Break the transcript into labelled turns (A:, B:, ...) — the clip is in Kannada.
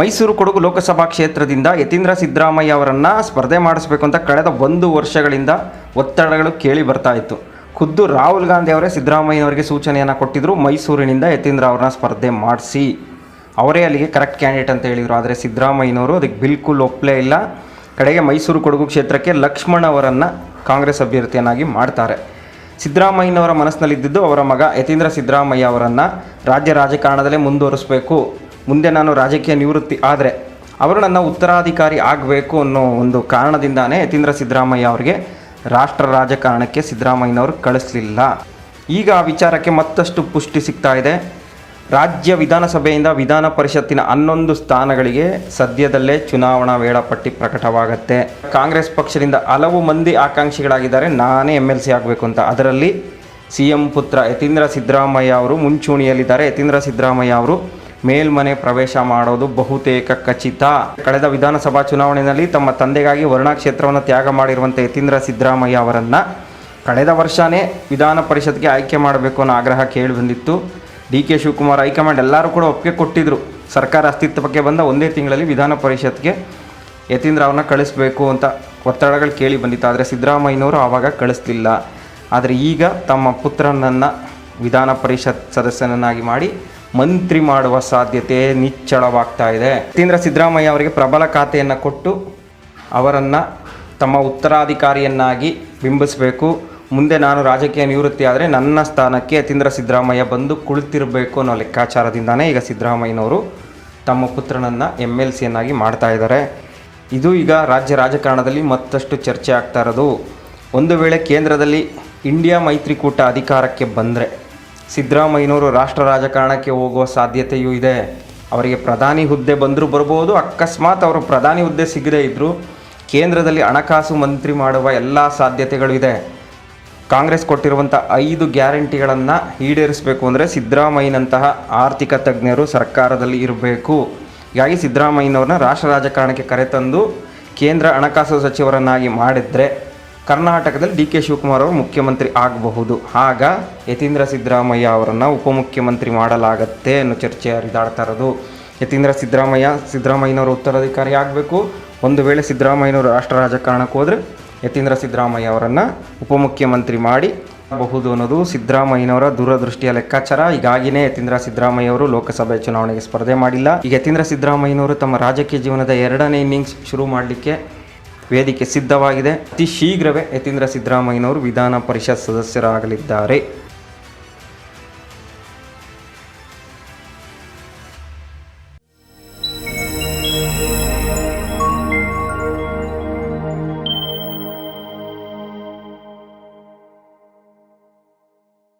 A: ಮೈಸೂರು ಕೊಡಗು ಲೋಕಸಭಾ ಕ್ಷೇತ್ರದಿಂದ ಯತೀಂದ್ರ ಸಿದ್ದರಾಮಯ್ಯ ಅವರನ್ನು ಸ್ಪರ್ಧೆ ಮಾಡಿಸಬೇಕು ಅಂತ ಕಳೆದ ಒಂದು ವರ್ಷಗಳಿಂದ ಒತ್ತಡಗಳು ಕೇಳಿ ಬರ್ತಾ ಇತ್ತು. ಖುದ್ದು ರಾಹುಲ್ ಗಾಂಧಿ ಅವರೇ ಸಿದ್ದರಾಮಯ್ಯನವರಿಗೆ ಸೂಚನೆಯನ್ನು ಕೊಟ್ಟಿದ್ದರು ಮೈಸೂರಿನಿಂದ ಯತೀಂದ್ರ ಅವರನ್ನ ಸ್ಪರ್ಧೆ ಮಾಡಿಸಿ. ಅವರೇ ಅಲ್ಲಿಗೆ ಕರೆಕ್ಟ್ ಕ್ಯಾಂಡಿಡೇಟ್ ಅಂತ ಹೇಳಿದರು. ಆದರೆ ಸಿದ್ದರಾಮಯ್ಯನವರು ಅದಕ್ಕೆ ಬಿಲ್ಕುಲ್ ಒಪ್ಪಲೇ ಇಲ್ಲ. ಕಡೆಗೆ ಮೈಸೂರು ಕೊಡಗು ಕ್ಷೇತ್ರಕ್ಕೆ ಲಕ್ಷ್ಮಣ್ ಅವರನ್ನು ಕಾಂಗ್ರೆಸ್ ಅಭ್ಯರ್ಥಿಯನ್ನಾಗಿ ಮಾಡ್ತಾರೆ. ಸಿದ್ದರಾಮಯ್ಯನವರ ಮನಸ್ಸಿನಲ್ಲಿದ್ದು ಅವರ ಮಗ ಯತೀಂದ್ರ ಸಿದ್ದರಾಮಯ್ಯ ಅವರನ್ನು ರಾಜ್ಯ ರಾಜಕಾರಣದಲ್ಲೇ ಮುಂದುವರಿಸಬೇಕು. ಮುಂದೆ ನಾನು ರಾಜಕೀಯ ನಿವೃತ್ತಿ, ಆದರೆ ಅವರು ನನ್ನ ಉತ್ತರಾಧಿಕಾರಿ ಆಗಬೇಕು ಅನ್ನೋ ಒಂದು ಕಾರಣದಿಂದಾನೇ ಯತೀಂದ್ರ ಸಿದ್ದರಾಮಯ್ಯ ಅವರಿಗೆ ರಾಷ್ಟ್ರ ರಾಜಕಾರಣಕ್ಕೆ ಸಿದ್ದರಾಮಯ್ಯನವರು ಕಳಿಸ್ಲಿಲ್ಲ. ಈಗ ಆ ವಿಚಾರಕ್ಕೆ ಮತ್ತಷ್ಟು ಪುಷ್ಟಿ ಸಿಗ್ತಾ ಇದೆ. ರಾಜ್ಯ ವಿಧಾನಸಭೆಯಿಂದ ವಿಧಾನ ಪರಿಷತ್ತಿನ ಹನ್ನೊಂದು ಸ್ಥಾನಗಳಿಗೆ ಸದ್ಯದಲ್ಲೇ ಚುನಾವಣಾ ವೇಳಾಪಟ್ಟಿ ಪ್ರಕಟವಾಗತ್ತೆ. ಕಾಂಗ್ರೆಸ್ ಪಕ್ಷದಿಂದ ಹಲವು ಮಂದಿ ಆಕಾಂಕ್ಷಿಗಳಾಗಿದ್ದಾರೆ. ನಾನೇ ಎಂ ಎಲ್ ಸಿ ಆಗಬೇಕು ಅಂತ. ಅದರಲ್ಲಿ ಸಿ ಎಂ ಪುತ್ರ ಯತೀಂದ್ರ ಸಿದ್ದರಾಮಯ್ಯ ಅವರು ಮುಂಚೂಣಿಯಲ್ಲಿದ್ದಾರೆ. ಯತೀಂದ್ರ ಸಿದ್ದರಾಮಯ್ಯ ಅವರು ಮೇಲ್ಮನೆ ಪ್ರವೇಶ ಮಾಡೋದು ಬಹುತೇಕ ಖಚಿತ. ಕಳೆದ ವಿಧಾನಸಭಾ ಚುನಾವಣೆಯಲ್ಲಿ ತಮ್ಮ ತಂದೆಗಾಗಿ ವರ್ಣಾ ಕ್ಷೇತ್ರವನ್ನು ತ್ಯಾಗ ಮಾಡಿರುವಂಥ ಯತೀಂದ್ರ ಸಿದ್ದರಾಮಯ್ಯ ಅವರನ್ನು ಕಳೆದ ವರ್ಷವೇ ವಿಧಾನ ಪರಿಷತ್ಗೆ ಆಯ್ಕೆ ಮಾಡಬೇಕು ಅನ್ನೋ ಆಗ್ರಹ ಕೇಳಿ ಬಂದಿತ್ತು. ಡಿ ಕೆ ಶಿವಕುಮಾರ್ ಹೈಕಮಾಂಡ್ ಎಲ್ಲರೂ ಕೂಡ ಒಪ್ಪಿಗೆ ಕೊಟ್ಟಿದ್ದರು ಸರ್ಕಾರ ಅಸ್ತಿತ್ವಕ್ಕೆ ಬಂದ ಒಂದೇ ತಿಂಗಳಲ್ಲಿ ವಿಧಾನ ಪರಿಷತ್ಗೆ ಯತೀಂದ್ರ ಅವ್ರನ್ನ ಕಳಿಸ್ಬೇಕು ಅಂತ ಒತ್ತಡಗಳು ಕೇಳಿ ಬಂದಿತ್ತು. ಆದರೆ ಸಿದ್ದರಾಮಯ್ಯನವರು ಆವಾಗ ಕಳಿಸ್ಲಿಲ್ಲ. ಆದರೆ ಈಗ ತಮ್ಮ ಪುತ್ರನನ್ನು ವಿಧಾನ ಪರಿಷತ್ ಸದಸ್ಯನನ್ನಾಗಿ ಮಾಡಿ ಮಂತ್ರಿ ಮಾಡುವ ಸಾಧ್ಯತೆ ನಿಚ್ಚಳವಾಗ್ತಾ ಇದೆ. ಯತೀಂದ್ರ ಸಿದ್ದರಾಮಯ್ಯ ಅವರಿಗೆ ಪ್ರಬಲ ಖಾತೆಯನ್ನು ಕೊಟ್ಟು ಅವರನ್ನು ತಮ್ಮ ಉತ್ತರಾಧಿಕಾರಿಯನ್ನಾಗಿ ಬಿಂಬಿಸಬೇಕು. ಮುಂದೆ ನಾನು ರಾಜಕೀಯ ನಿವೃತ್ತಿ ಆದರೆ ನನ್ನ ಸ್ಥಾನಕ್ಕೆ ಯತೀಂದ್ರ ಸಿದ್ದರಾಮಯ್ಯ ಬಂದು ಕುಳಿತಿರಬೇಕು ಅನ್ನೋ ಲೆಕ್ಕಾಚಾರದಿಂದಾನೇ ಈಗ ಸಿದ್ದರಾಮಯ್ಯನವರು ತಮ್ಮ ಪುತ್ರನನ್ನು ಎಂ ಎಲ್ ಸಿಯನ್ನಾಗಿ ಮಾಡ್ತಾ ಇದ್ದಾರೆ. ಇದು ಈಗ ರಾಜ್ಯ ರಾಜಕಾರಣದಲ್ಲಿ ಮತ್ತಷ್ಟು ಚರ್ಚೆ ಆಗ್ತಾ ಇರೋದು. ಒಂದು ವೇಳೆ ಕೇಂದ್ರದಲ್ಲಿ ಇಂಡಿಯಾ ಮೈತ್ರಿಕೂಟ ಅಧಿಕಾರಕ್ಕೆ ಬಂದರೆ ಸಿದ್ದರಾಮಯ್ಯನವರು ರಾಷ್ಟ್ರ ರಾಜಕಾರಣಕ್ಕೆ ಹೋಗುವ ಸಾಧ್ಯತೆಯೂ ಇದೆ. ಅವರಿಗೆ ಪ್ರಧಾನಿ ಹುದ್ದೆ ಬಂದರೂ ಬರ್ಬೋದು, ಅಕಸ್ಮಾತ್ ಅವರು ಪ್ರಧಾನಿ ಹುದ್ದೆ ಸಿಗದೇ ಇದ್ದರೂ ಕೇಂದ್ರದಲ್ಲಿ ಹಣಕಾಸು ಮಂತ್ರಿ ಮಾಡುವ ಎಲ್ಲ ಸಾಧ್ಯತೆಗಳು ಇದೆ. ಕಾಂಗ್ರೆಸ್ ಕೊಟ್ಟಿರುವಂಥ ಐದು ಗ್ಯಾರಂಟಿಗಳನ್ನು ಈಡೇರಿಸಬೇಕು ಅಂದರೆ ಸಿದ್ದರಾಮಯ್ಯನಂತಹ ಆರ್ಥಿಕ ತಜ್ಞರು ಸರ್ಕಾರದಲ್ಲಿ ಇರಬೇಕು. ಹೀಗಾಗಿ ಸಿದ್ದರಾಮಯ್ಯನವ್ರನ್ನ ರಾಷ್ಟ್ರ ರಾಜಕಾರಣಕ್ಕೆ ಕರೆತಂದು ಕೇಂದ್ರ ಹಣಕಾಸು ಸಚಿವರನ್ನಾಗಿ ಮಾಡಿದರೆ ಕರ್ನಾಟಕದಲ್ಲಿ ಡಿ ಕೆ ಶಿವಕುಮಾರ್ ಅವರು ಮುಖ್ಯಮಂತ್ರಿ ಆಗಬಹುದು. ಆಗ ಯತೀಂದ್ರ ಸಿದ್ದರಾಮಯ್ಯ ಅವರನ್ನು ಉಪಮುಖ್ಯಮಂತ್ರಿ ಮಾಡಲಾಗತ್ತೆ ಅನ್ನೋ ಚರ್ಚೆ ಹರಿದಾಡ್ತಾ ಇರೋದು. ಯತೀಂದ್ರ ಸಿದ್ದರಾಮಯ್ಯ, ಸಿದ್ದರಾಮಯ್ಯನವರು ಉತ್ತರಾಧಿಕಾರಿ ಆಗಬೇಕು. ಒಂದು ವೇಳೆ ಸಿದ್ದರಾಮಯ್ಯನವರು ರಾಷ್ಟ್ರ ರಾಜಕಾರಣಕ್ಕೆ ಹೋದರೆ ಯತೀಂದ್ರ ಸಿದ್ದರಾಮಯ್ಯ ಅವರನ್ನು ಉಪಮುಖ್ಯಮಂತ್ರಿ ಮಾಡಿ ಬಹುದು ಅನ್ನೋದು ಸಿದ್ದರಾಮಯ್ಯನವರ ದೂರದೃಷ್ಟಿಯ ಲೆಕ್ಕಾಚಾರ. ಈಗಾಗಿನೇ ಯತೀಂದ್ರ ಸಿದ್ದರಾಮಯ್ಯ ಅವರು ಲೋಕಸಭೆ ಚುನಾವಣೆಗೆ ಸ್ಪರ್ಧೆ ಮಾಡಿಲ್ಲ. ಈಗ ಯತೀಂದ್ರ ಸಿದ್ದರಾಮಯ್ಯನವರು ತಮ್ಮ ರಾಜಕೀಯ ಜೀವನದ ಎರಡನೇ ಇನ್ನಿಂಗ್ಸ್ ಶುರು ಮಾಡಲಿಕ್ಕೆ ವೇದಿಕೆ ಸಿದ್ಧವಾಗಿದೆ. ಅತಿ ಶೀಘ್ರವೇ ಯತೀಂದ್ರ ಸಿದ್ದರಾಮಯ್ಯನವರು ವಿಧಾನ ಪರಿಷತ್ ಸದಸ್ಯರಾಗಲಿದ್ದಾರೆ.